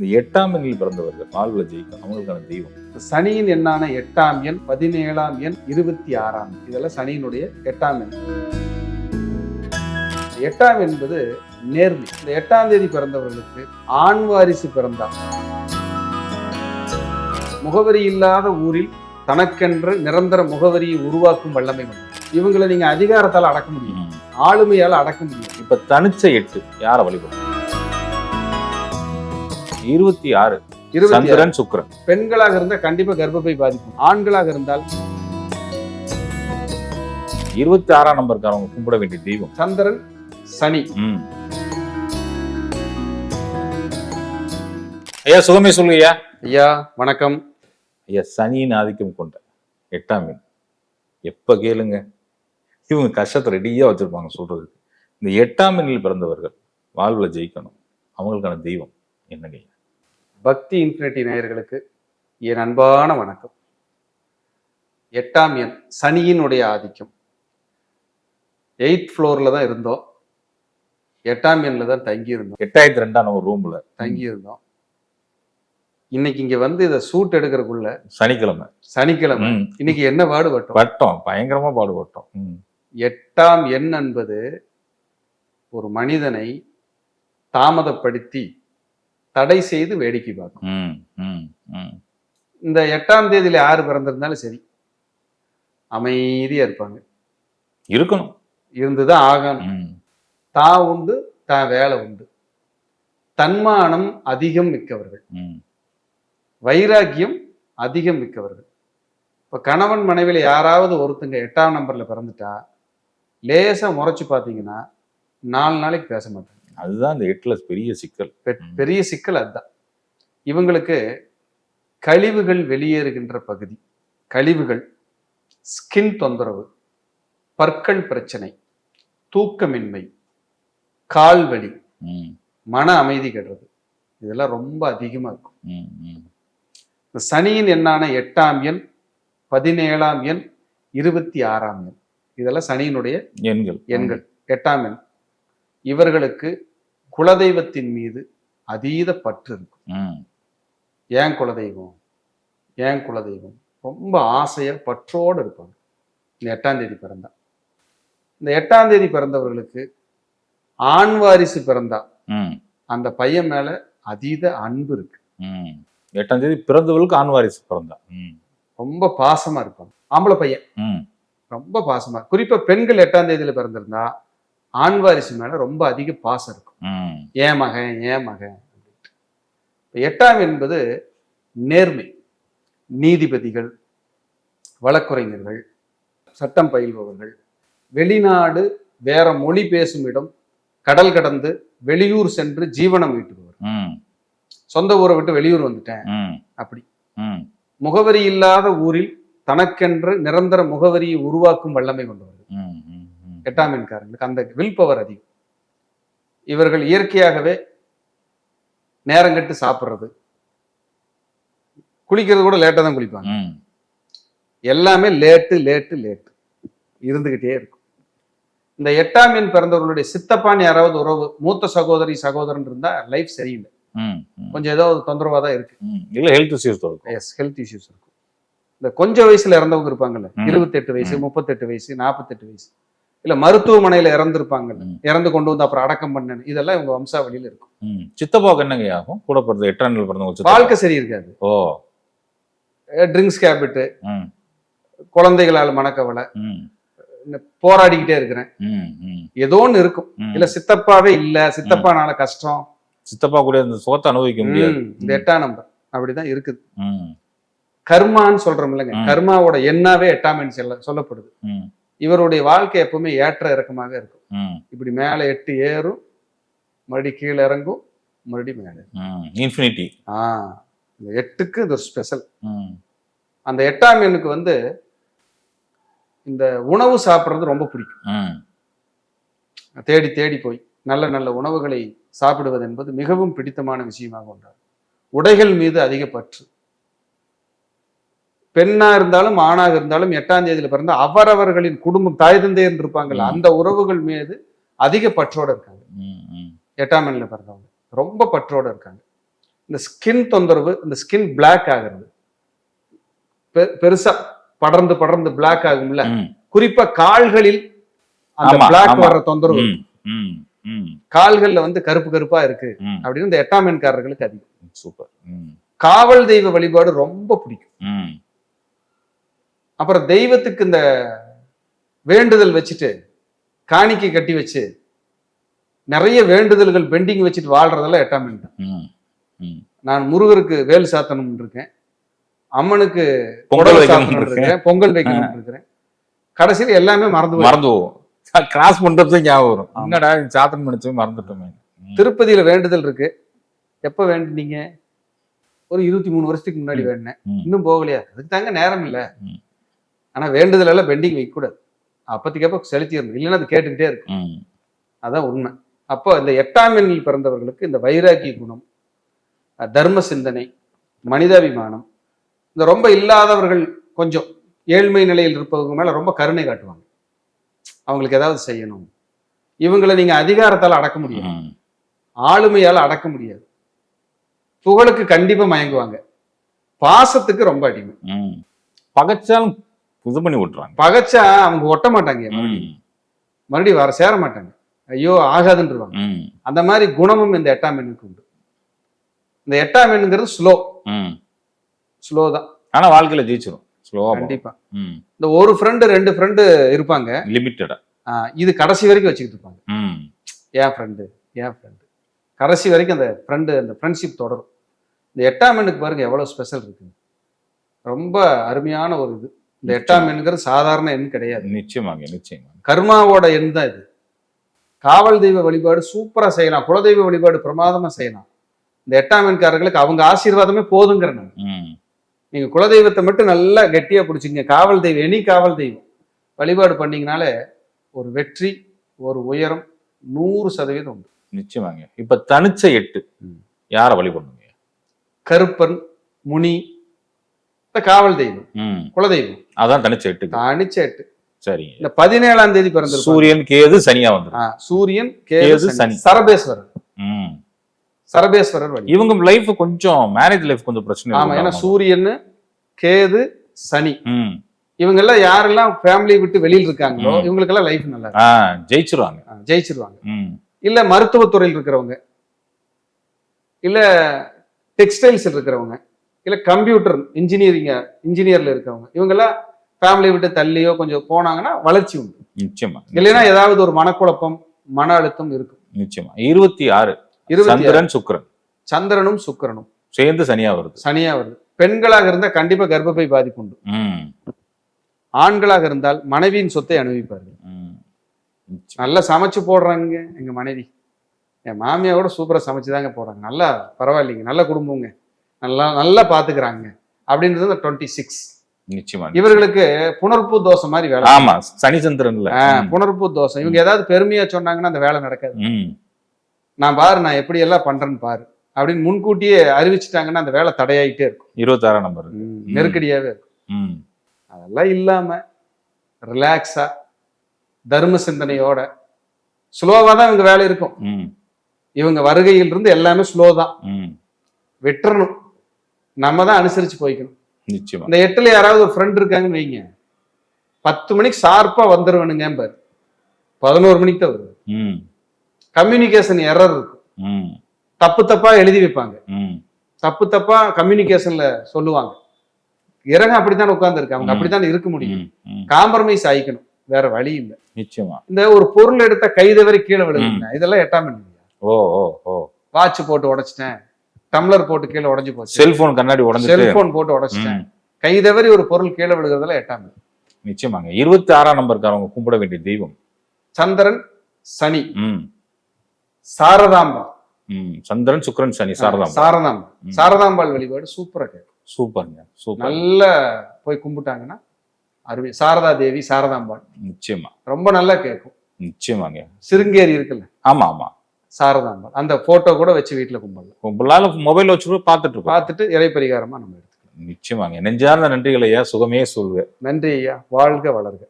இந்த எட்டாம் எண்ணில் பிறந்தவர்கள் வாழ்வுல ஜெயிக்கும் அவங்களுக்கான தெய்வம். சனியின் எண்ணான எட்டாம் எண் பதினேழாம் எண் இருபத்தி ஆறாம் இதெல்லாம் சனியினுடைய எட்டாம் எண். எட்டாம் என்பது நேர்மை. இந்த எட்டாம் தேதி பிறந்தவர்களுக்கு ஆண் வாரிசு பிறந்தார். முகவரி இல்லாத ஊரில் தனக்கென்று நிரந்தர முகவரியை உருவாக்கும் வல்லமை உண்டு. இவங்களை நீங்க அதிகாரத்தால் அடக்க முடியும். ஆளுமையால் அடக்க முடியும். இப்ப தனிச்ச எட்டு யார வழிபடும் இருபத்தி ஆறு. சந்திரன் சுக்கிரன். பெண்களாக இருந்தால் கண்டிப்பா கர்ப்பப்பை பாதிக்கும். ஆண்களாக இருந்தால் இருபத்தி ஆறாம் நம்பருக்காரவங்க கும்பிட வேண்டிய தெய்வம். சந்திரன் சனி. ஐயா சுகமே சொல்லுங்கய்யா. ஐயா வணக்கம். ஐயா சனியின் ஆதிக்கம் கொண்ட எட்டாம் எண் எப்ப கேளுங்க. இவங்க கஷ்டத்தை ரெடியா வச்சிருப்பாங்க சொல்றதுக்கு. இந்த எட்டாம் எண்ணில் பிறந்தவர்கள் வாழ்வுல ஜெயிக்கணும். அவங்களுக்கான தெய்வம் என்னங்க? பக்தி இன்ஃபினிட்டி நேயர்களுக்கு என் அன்பான வணக்கம். எட்டாம் எண் சனியினுடைய ஆதிக்கம். எயித் ஃப்ளோர்ல தான் இருந்தோம். எட்டாம் எண்ணில் தான் தங்கி இருந்தோம் எட்டாயிரத்தி ரெண்டாம் ஒரு ரூம்ல தங்கி இருந்தோம் இன்னைக்கு இங்க வந்து இதை சூட் எடுக்கிறதுக்குள்ள சனிக்கிழமை. சனிக்கிழமை. இன்னைக்கு என்ன பாடுபட்டோம்? பட்டோம் பயங்கரமா பாடுபட்டோம். எட்டாம் எண் என்பது ஒரு மனிதனை தாமதப்படுத்தி தடை செய்து வேடிக்கை பார்க்கும். இந்த எட்டாம் தேதியில யாரு பிறந்திருந்தாலும் சரி அமைதியா இருப்பாங்க. இருக்கணும். இருந்துதான் ஆகணும். தான் உண்டு தான் வேலை உண்டு. தன்மானம் அதிகம் மிக்கவர்கள். ம், வைராக்கியம் அதிகம் மிக்கவர்கள். இப்ப கணவன் மனைவியில யாராவது ஒருத்தங்க எட்டாம் நம்பர்ல பிறந்துட்டா லேசா முறைச்சு பார்த்தீங்கன்னா நாலு நாளைக்கு பேச மாட்டாங்க. அதுதான் இந்த எட்டுல பெரிய சிக்கல். பெரிய சிக்கல் அதுதான். இவங்களுக்கு கழிவுகள் வெளியேறுகின்ற பகுதி கழிவுகள் ஸ்கின் தொந்தரவு பற்கள் பிரச்சனை தூக்கமின்மை கால் வலி ம், மன அமைதி கெடுறது. இதெல்லாம் ரொம்ப அதிகமா இருக்கும். இந்த சனியின் எண்ணான எட்டாம் எண் பதினேழாம் எண் இருபத்தி ஆறாம் எண். இதெல்லாம் சனியினுடைய எண்கள். எண்கள். எட்டாம் எண். இவர்களுக்கு குலதெய்வத்தின் மீது அதீத பற்று இருக்கும். ம், ஏன் குலதெய்வம்? ஏன் குலதெய்வம்? ரொம்ப ஆசையா பற்றோடு இருப்பாங்க. இந்த எட்டாம் தேதி பிறந்தா. இந்த எட்டாம் தேதி பிறந்தவர்களுக்கு ஆண் வாரிசு பிறந்தா. ம், அந்த பையன் மேல அதீத அன்பு இருக்கு. ம். எட்டாம் தேதி பிறந்தவர்களுக்கு ஆண் வாரிசு பிறந்தா. ரொம்ப பாசமா இருப்பாங்க. ஆம்பளை பையன். ம், ரொம்ப பாசமா. குறிப்பா பெண்கள் எட்டாம் தேதியில பிறந்திருந்தா ஆண் வாரிசு மேல ரொம்ப அதிக பாசம் இருக்கும். ஏன் மகன் ஏன் மகன்? எட்டாம் என்பது நேர்மை நீதிபதிகள் வழக்குரைஞர்கள் சட்டம் பயில்பவர்கள். வெளிநாடு வேற மொழி பேசும் இடம் கடல் கடந்து வெளியூர் சென்று ஜீவனம் ஈட்டுபவர். சொந்த ஊரை விட்டு வெளியூர் வந்துட்டேன். அப்படி. முகவரி இல்லாத ஊரில் தனக்கென்று நிரந்தர முகவரியை உருவாக்கும் வல்லமை கொண்டவர்கள். எட்டாம் எண்காரங்களுக்கு அந்த வில் பவர் அதிகம். இவர்கள் இயற்கையாகவே நேரங்கட்டு சாப்பிட்றது. குளிக்கிறது கூட லேட்டாக தான் குளிப்பாங்க. எல்லாமே லேட்டு லேட்டு லேட்டு இருந்துகிட்டே இருக்கும். இந்த எட்டாம் எண் பிறந்தவர்களுடைய சித்தப்பான் யாராவது உறவு மூத்த சகோதரி சகோதரன் இருந்தா லைஃப் சரியில்லை. கொஞ்சம் ஏதோ ஒரு தொந்தரவா தான் இருக்கு. இல்ல ஹெல்த் இஷ்யூஸ் இருக்கும். எஸ் ஹெல்த் இஷ்யூஸ் இருக்கும். இந்த கொஞ்ச வயசுல இறந்தவங்க இருப்பாங்கல்ல. இருபத்தெட்டு வயசு முப்பத்தெட்டு வயசு நாற்பத்தெட்டு வயசு. இல்ல மருத்துவமனையில இறந்திருப்பாங்கல்ல ம். இறந்து கொண்டு வந்து அப்புறம் அடக்கம் பண்ணு இதெல்லாம் இவங்க வம்சாவளியில இருக்கும். ம். சித்தப்பாவுக்கு என்னங்க ஆகும்? கூட பிறந்த எட்டாம் நாள் பிறந்தவங்க சித்தப்பா. வாழ்க்கை சரி இருக்காது. ஓ. ட்ரிங்க்ஸ் கேபிட்டு. ம், குழந்தைகளால் மனக்கவலை போராடிக்கிட்டே இருக்கிறேன். ஏதோ ஒண்ணு இருக்கும். இல்ல சித்தப்பாவே இல்ல. சித்தப்பானால கஷ்டம். சித்தப்பா கூட இந்த சோத்தை அனுபவிக்க முடியாது. ம், இந்த எட்டாம் நம்பர். அப்படிதான் இருக்குது. கர்மான்னு சொல்றோம் இல்லைங்க. கர்மாவோட எண்ணாவே எட்டாம் எண் சொல்ல சொல்லப்படுது. இவருடைய வாழ்க்கை எப்பவுமே ஏற்ற இறக்கமாக இருக்கும். இப்படி மேலே எட்டு ஏறும் மறுபடி கீழே இறங்கும் மறுபடி மேலே. இன்ஃபினிட்டி. ஆ இந்த எட்டுக்கு இது ஒரு ஸ்பெஷல். அந்த எட்டாம் எண்ணுக்கு வந்து இந்த உணவு சாப்பிட்றது ரொம்ப பிடிக்கும். தேடி தேடி போய் நல்ல நல்ல உணவுகளை சாப்பிடுவது என்பது மிகவும் பிடித்தமான விஷயமாக கொண்டார் உடைகள் மீது அதிக பற்று. பெண்ணா இருந்தாலும் ஆணாக இருந்தாலும் எட்டாம் தேதியில பிறந்த அவரவர்களின் குடும்பம் தாய் தந்தையர் இருப்பாங்கல்ல. அந்த உறவுகள் மீது அதிக பற்றோட இருக்காங்க. எட்டாம் எண்ணில் பிறந்தவங்க. ரொம்ப பற்றோட இருக்காங்க. இந்த ஸ்கின் தொந்தரவு இந்த ஸ்கின் பிளாக் ஆகுறது. பெருசா படர்ந்து படர்ந்து பிளாக் ஆகும்ல. குறிப்பா கால்களில் அந்த பிளாக். வர்ற தொந்தரவு. கால்கள்ல வந்து கருப்பு கருப்பா இருக்கு. அப்படின்னு இந்த எட்டாம் எண்காரர்களுக்கு அதிகம். சூப்பர். காவல் தெய்வ வழிபாடு ரொம்ப பிடிக்கும். அப்புறம் தெய்வத்துக்கு இந்த வேண்டுதல் வச்சுட்டு காணிக்கை கட்டி வச்சு நிறைய வேண்டுதல்கள் பெண்டிங் வச்சுட்டு வாழ்றதெல்லாம் எட்டாம் ம். நான் முருகருக்கு வேல் சாத்தணும்னு இருக்கேன். அம்மனுக்கு பொங்கல் சாத்தணும்னு இருக்கேன். பொங்கல் வைக்கணும்னு இருக்கிறேன் கடைசியில் எல்லாமே மறந்து. மறந்து போவோம். கிராஸ் பண்றது ஞாபகம் வரும். என்னடா சாத்தன் பண்ணிச்சு மறந்துட்டோமே. திருப்பதியில வேண்டுதல் இருக்கு. எப்ப வேண்டுனீங்க? ஒரு இருபத்தி மூணு வருஷத்துக்கு முன்னாடி வேண்டினேன். இன்னும் போகலையா? அதுக்கு தாங்க நேரம் இல்ல. ஆனா வேண்டுதல் எல்லாம் பெண்டிங் வைக்க கூடாது அப்பத்திக்கு அப்ப செலுத்திடணும். இல்லைன்னா அது கேட்டுக்கிட்டே இருக்கு ம், அதான் உண்மை. அப்போ இந்த எட்டாம் எண்ணில் பிறந்தவர்களுக்கு இந்த வைராகிய குணம் தர்ம சிந்தனை மனிதாபிமானம் இந்த ரொம்ப இல்லாதவர்கள் கொஞ்சம் ஏழ்மை நிலையில் இருப்பவங்க மேல ரொம்ப கருணை காட்டுவாங்க. அவங்களுக்கு ஏதாவது செய்யணும். இவங்களை நீங்க அதிகாரத்தால அடக்க முடியும். ஆளுமையால அடக்க முடியாது. புகழுக்கு கண்டிப்பா மயங்குவாங்க. பாசத்துக்கு ரொம்ப அடிமை. பகைச்சாலும் இது பண்ணி விட்டுறாங்க பகைச்சா அவங்க ஒட்ட மாட்டாங்க ம், மறுபடியும் வர சேர மாட்டாங்க. ஐயோ ஆகாதுன்றவாங்க. அந்த மாதிரி குணமும் இந்த எட்டாம் எண்ணுக்கு உண்டு. இந்த எட்டாம் எண்ணுங்கிறது ஸ்லோ. ஸ்லோ தான். ஆனா வாழ்க்கையில ஜெயிச்சிரும். ஸ்லோவா கண்டிப்பா. இந்த ஒரு ஃப்ரெண்டு ரெண்டு ஃப்ரெண்டு இருப்பாங்க. லிமிட்டடா இது கடைசி வரைக்கும் வச்சுக்கிட்டு இருப்பாங்க. ம். என் ஃப்ரெண்டு என் ஃப்ரெண்டு கடைசி வரைக்கும் அந்த ஃப்ரெண்டு அந்த ஃப்ரெண்ட்ஷிப் தொடரும். இந்த எட்டாம் எண்ணுக்கு பாருங்க எவ்வளவு ஸ்பெஷல் இருக்கு ரொம்ப அருமையான ஒரு இது. இந்த எட்டாம் எண்ணுங்கிறது சாதாரண எண் கிடையாது. நிச்சயமாங்க நிச்சயமா கர்மாவோட எண் தான் இது. காவல் தெய்வ வழிபாடு சூப்பரா செய்யலாம். குலதெய்வ வழிபாடு பிரமாதமா செய்யலாம். இந்த எட்டாம் எண்காரர்களுக்கு அவங்க ஆசீர்வாதமே போதுங்கிற நான் ம். நீங்க குலதெய்வத்தை மட்டும் நல்லா கெட்டியா பிடிச்சிங்க. காவல் தெய்வம் எனி காவல் தெய்வம். வழிபாடு பண்ணீங்கனாலே ஒரு வெற்றி ஒரு உயரம் நூறு சதவீதம் உண்டு. நிச்சயமாங்க. இப்ப தனிச்ச எட்டு. யார வழிபடணுங்க? கருப்பன் முனி இந்த காவல் தெய்வம் குலதெய்வம். அதான் தனிச்ச எட்டு தனிச்ச எட்டு சரிங்க இந்த பதினேழாம் தேதி பிறந்த சூரியன் கேது சனியா வந்துடும் சூரியன் கேது, சனி. சரபேஸ்வரர். சரபேஸ்வரர் இவங்க லைஃப் கொஞ்சம் மேரேஜ் லைஃப் கொஞ்சம் பிரச்சனை ஆமா. ஏன்னா சூரியன் கேது சனி. இவங்க எல்லாம் யாரெல்லாம் ஃபேமிலி விட்டு வெளியில் இருக்காங்களோ ம். இவங்களுக்கெல்லாம் லைஃப் நல்லா ஜெயிச்சிருவாங்க. ஜெயிச்சிருவாங்க. இல்ல மருத்துவத்துறையில் இருக்கிறவங்க. இல்ல டெக்ஸ்டைல்ஸ் இருக்கிறவங்க. இல்ல கம்ப்யூட்டர் இன்ஜினியரிங் இன்ஜினியர்ல இருக்கிறவங்க இவங்கெல்லாம் ஃபேமிலி விட்டு தள்ளியோ கொஞ்சம் போனாங்கன்னா வளர்ச்சி உண்டு. நிச்சயமா இல்லைன்னா ஏதாவது ஒரு மனக்குழப்பம் மன அழுத்தம் இருக்கும். நிச்சயமா. இருபத்தி ஆறு. சந்திரன் சுக்கிரன். சந்திரனும் சுக்கிரனும். சேர்ந்து சனியா வருது. சனியா வருது. பெண்களாக இருந்தா கண்டிப்பா கர்ப்பப்பை பாதிப்பு உண்டு. ஆண்களாக இருந்தால் மனைவியின் சொத்தை அனுபவிப்பார்கள். நல்லா சமைச்சு போடுறாங்க எங்க மனைவி. என் மாமியா கூட சூப்பரா சமைச்சு தாங்க போடுறாங்க நல்லா பரவாயில்லைங்க. நல்ல குடும்பங்க. நல்லா நல்லா பாத்துக்கிறாங்க. அப்படின்றது இந்த டுவெண்ட்டி சிக்ஸ் நிச்சயமா. இவர்களுக்கு புனர்ப்பு தோசை மாதிரி வேலை. ஆமா சனி சந்திரன்ல ஆ, புனர்ப்பு தோசை. இவங்க ஏதாவது பெருமையா சொன்னாங்கன்னா அந்த வேலை நடக்காது. நான் பாரு நான் எப்படி எல்லாம் பண்றேன்னு பாரு. அப்படின்னு முன்கூட்டியே அறிவிச்சிட்டாங்கன்னா அந்த வேலை தடையாயிட்டே இருக்கும். இருபத்தாறாம் நம்பர் நெருக்கடியாவே இருக்கும். அதெல்லாம் இல்லாம ரிலாக்ஸா தர்ம சிந்தனையோட ஸ்லோவா தான் இவங்க வேலை இருக்கும். இவங்க வருகையில் இருந்து எல்லாமே ஸ்லோ தான். விட்டுறணும். நம்ம தான் அனுசரிச்சு போய்க்கணும். நிச்சயமா. இந்த எட்டுல யாராவது ஒரு ஃப்ரெண்ட் இருக்காங்கன்னு வைங்க. பத்து மணிக்கு ஷார்ப்பா வந்துருவனுங்க பாரு பதினோரு மணிக்கு தான் வருது கம்யூனிகேஷன் எரர் இருக்கும். தப்பு தப்பா எழுதி வைப்பாங்க. தப்பு தப்பா கம்யூனிகேஷன்ல சொல்லுவாங்க. இறங்க அப்படித்தான் உட்கார்ந்து இருக்கு அவங்க. அப்படித்தான் இருக்க முடியும். காம்ப்ரமைஸ் ஆயிக்கணும். வேற வழி இல்ல. நிச்சயமா. இந்த ஒரு பொருள் எடுத்த கைதவரை கீழே விழுதுங்க இதெல்லாம் எட்டாம் எண்ணு ஓ ஓ ஓ. வாட்ச் போட்டு உடைச்சிட்டேன். டம்ளர் போட்டு கீழே உடைஞ்சு போச்சு. செல்போன் கண்ணாடி உடஞ்சிட்டு. செல்போன் போட்டு உடைச்சிட்டேன். ம், கைதவறி ஒரு பொருள் கீழே விழுகிறதுல எட்டாம். நிச்சயமாங்க. இருபத்தி ஆறாம் நம்பருக்காரவங்க கும்பிட வேண்டிய தெய்வம். சந்திரன் சனி. சாரதாம்பா. சந்திரன் சுக்கிரன் சனி சாரதாம் சாரதாம்பா. சாரதாம்பாள் வழிபாடு சூப்பரா கேட்கும். சூப்பருங்க. சூப்பர். நல்லா போய் கும்பிட்டாங்கன்னா அருமை சாரதா தேவி சாரதாம்பாள். நிச்சயமா. ரொம்ப நல்லா கேட்கும். நிச்சயமாங்க. சிருங்கேரி இருக்குல்ல. ஆமா ஆமா. சாரதாம்பாள் அந்த போட்டோ கூட வச்சு வீட்டுல கும்பிடலாம் உங்களால மொபைல் வச்சு பார்த்துட்டு பார்த்துட்டு இறை பரிகாரமா நம்ம எடுத்துக்கலாம். நிச்சயமாங்க. நெஞ்சார்ந்த நன்றிகளை ஐயா. சுகமே சொல்லுவேன் நன்றி ஐயா. வாழ்க வளர்க.